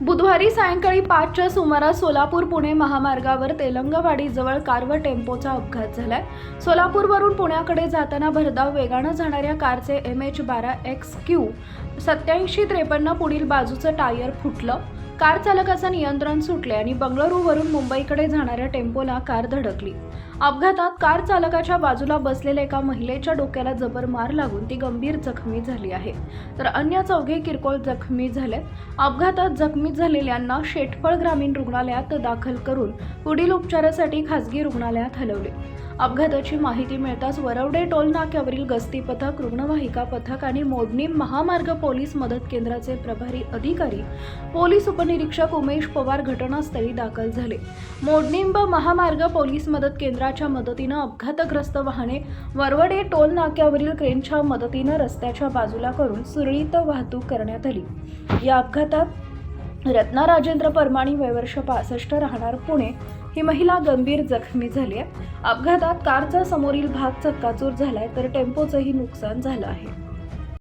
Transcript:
बुधवारी सायंकाळी पाचच्या सुमारास सोलापूर पुणे महामार्गावर तेलंगवाडीजवळ कार व टेम्पोचा अपघात झालाय. सोलापूरवरून पुण्याकडे जाताना भरधाव वेगानं जाणाऱ्या कारचे एम एच बारा एक्स क्यू सत्याऐंशी त्रेपन्न पुढील बाजूचं टायर फुटलं. कार चालकाचं नियंत्रण सुटले आणि बंगळुरूवरून मुंबईकडे जाणाऱ्या टेम्पोला कार धडकली. अपघातात कार चालकाच्या बाजूला बसलेल्या एका महिलेच्या डोक्याला जबर मार लागून ती गंभीर जखमी झाली आहे. तर अन्य चौघे किरकोळ जखमी झाले. अपघातात जखमी झालेल्यांना शेटफळ ग्रामीण रुग्णालयात दाखल करून पुढील उपचारासाठी खासगी रुग्णालयात हलवले. अपघाताची माहिती मिळताच वरवडे टोल नाक्यावरील गस्ती पथक रुग्णवाहिका पथक आणि मोडणी महामार्ग पोलीस मदत केंद्राचे प्रभारी अधिकारी पोलीस उपनिरीक्षक उमेश पवार घटनास्थळी दाखल झाले. मोडणींब महामार्ग पोलीस मदत केंद्राच्या मदतीनं अपघातग्रस्त वाहने वरवडे टोल नाक्यावरील क्रेनच्या मदतीनं रस्त्याच्या बाजूला करून सुरळीत वाहतूक करण्यात आली. या अपघातात रत्ना राजेंद्र परमाणी वयवर्ष पासष्ट राहणार पुणे. ही महिला गंभीर जखमी झाली आहे. अपघातात कारचा समोरील भाग चक्काचूर झालाय तर टेम्पोचंही नुकसान झालं आहे.